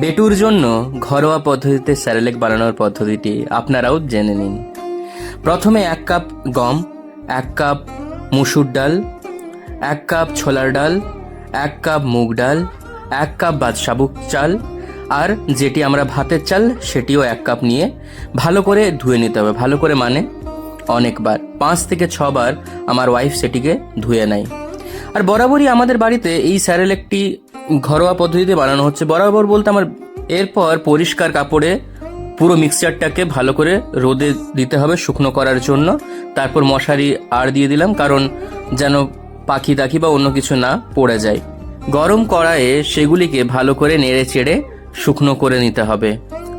বেটুর জন্য ঘরোয়া পদ্ধতিতে স্যারেলেক বানানোর পদ্ধতিটি আপনারাও জেনে নিন। প্রথমে এক কাপ গম, এক কাপ মুসুর ডাল, এক কাপ ছোলার ডাল, এক কাপ মুগ ডাল, এক কাপ বাদশাবুক চাল, আর যেটি আমরা ভাতের চাল সেটিও এক কাপ নিয়ে ভালো করে ধুয়ে নিতে হবে। ভালো করে মানে অনেকবার। পাঁচ থেকে ছবার আমার ওয়াইফ সেটিকে ধুয়ে নেয়। আর বরাবরই আমাদের বাড়িতে এই স্যারেল একটি ঘরোয়া পদ্ধতিতে বানানো হচ্ছে। বরাবর বলতে আমার এরপর পরিষ্কার কাপড়ে পুরো মিক্সচারটাকে ভালো করে রোদে দিতে হবে শুকনো করার জন্য। তারপর মশারি আর দিয়ে দিলাম, কারণ যেন পাখি টাকি বা অন্য কিছু না পড়ে যায়। গরম কড়াইয়ে সেগুলিকে ভালো করে নেড়ে চেড়ে শুকনো করে নিতে হবে।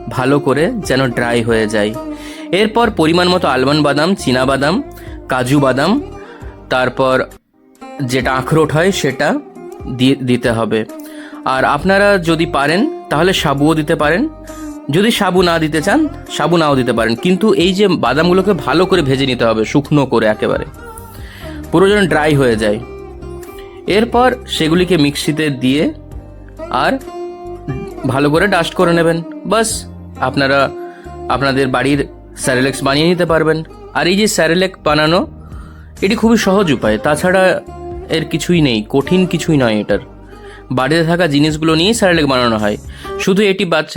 ভালো করে যেন ড্রাই হয়ে যায়। এরপর পরিমাণ মতো আলমন্ড বাদাম, চীনা বাদাম, কাজু বাদাম, তারপর যেটা আখরোট হয় সেটা দিয়ে দিতে হবে। আর আপনারা যদি পারেন, তাহলে সাবুও দিতে পারেন। যদি সাবু না দিতে চান, সাবু নাও দিতে পারেন। কিন্তু এই যে বাদামগুলোকে ভালো করে ভেজে নিতে হবে, শুকনো করে একেবারে। পুরো যেন ড্রাই হয়ে যায়। এরপর সেগুলিকে মিক্সিতে দিয়ে আর ভালো করে ডাস্ট করে নেবেন। বাস, আপনারা আপনাদের বাড়ির স্যারেলেক্স বানিয়ে নিতে পারবেন। আর এই যে স্যারেলেক বানানো, এটি খুবই সহজ উপায়। তাছাড়া এর কিছুই নেই, কঠিন কিছুই নয় এটার। বাড়িতে থাকা জিনিসগুলো নিয়েই স্যারেলেক বানানো হয়। শুধু এটি বাচ্চা